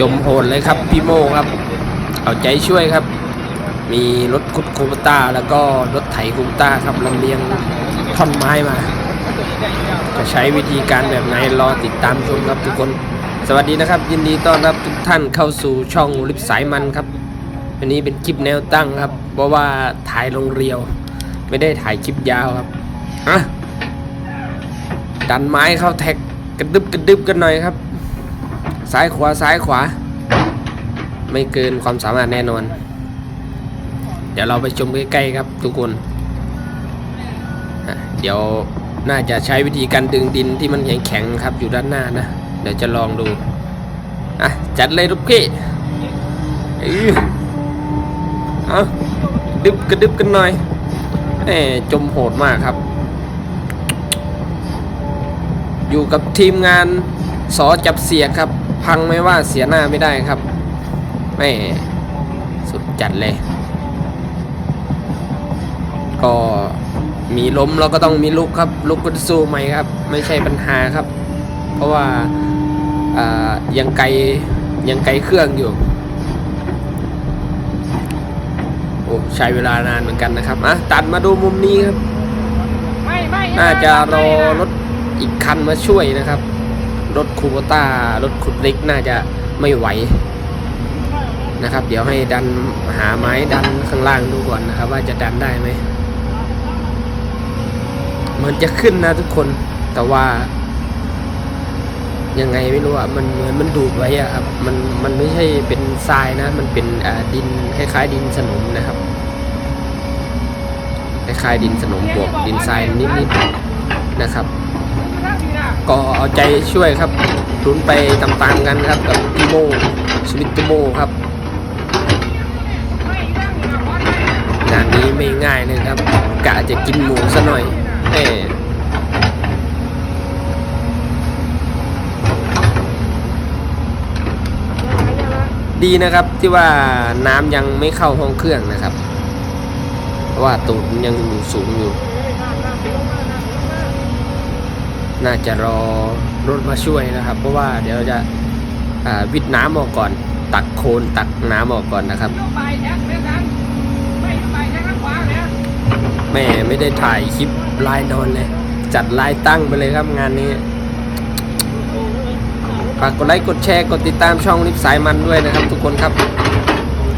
จมโหดเลยครับพี่โมครับ เอาใจช่วยครับ มีรถคุดคูปต้าแล้วก็รถไถคูปต้าครับลำเลียงท่อนไม้มา จะใช้วิธีการแบบไหนรอติดตามชมครับทุกคน สวัสดีนะครับ ยินดีต้อนรับทุกท่านเข้าสู่ช่องลิปสายมันครับอันนี้เป็นคลิปแนวตั้งครับ เพราะว่าถ่ายลงเรียว ไม่ได้ถ่ายคลิปยาวครับอะดันไม้เข้าแท็กกระดึบกระดึบกันหน่อยครับ ซ้ายขวาซ้ายขวา ไม่เกินความสามารถแน่นอน เดี๋ยวเราไปชมใกล้ๆครับทุกคนเดี๋ยวน่าจะใช้วิธีการดึงดินที่มันแข็งๆครับอยู่ด้านหน้านะ เดี๋ยวจะลองดูอะจัดเลยลูกพี่อื้อเอาดึบกระดึบกันหน่อยแหมจมโหดมากครับ อยู่กับทีมงานสอจับเสียครับ พังไม่ว่าเสียหน้าไม่ได้ครับแม่สุดจัดเลย ก็มีล้มเราก็ต้องมีลุกครับ ลุกก็สู้ใหม่ครับ ไม่ใช่ปัญหาครับ เพราะว่าอ่ายังไกลยังไกลเครื่องอยู่โอ้ใช้เวลานานเหมือนกันนะครับอะตัดมาดูมุมนี้ครับไม่ไม่น่าจะรอรถอีกคันมาช่วยนะครับ รถคูโบต้ารถขุดล็กน่าจะไม่ไหวนะครับ เดี๋ยวให้ดันหาไม้ดันข้างล่างดูก่อนนะครับ ว่าจะดันได้ไหมเหมือนจะขึ้นนะทุกคนแต่ว่า ยังไงไม่รู้อะมันเหมือนมันดูดไว้อะครับมันมันไม่ใช่เป็นทรายนะ มันเป็นดินคล้ายๆดินสนมนะครับคล้ายๆดินสนมบวกดินทรายนิดๆนะครับ ก็เอาใจช่วยครับลุ้นไปตามๆกันครับกับพี่โมสวิตโมครับงานนี้ไม่ง่ายนะครับกะจะกินหมูซะหน่อยเออดีนะครับที่ว่าน้ำยังไม่เข้าห้องเครื่องนะครับ เพราะว่าตูดยังอยู่สูงอยู่ น่าจะรอรถมาช่วยนะครับ เพราะว่าเดี๋ยวจะอ่าวิดน้ำออกก่อน ตักโคลนตักน้ำออกก่อนนะครับ แม่ไม่ได้ถ่ายคลิปไลน์นอนเลย จัดไลน์ตั้งไปเลยครับงานนี้ฝากกดไลค์กดแชร์กดติดตามช่องลิฟสายมันด้วยนะครับ ทุกคนครับ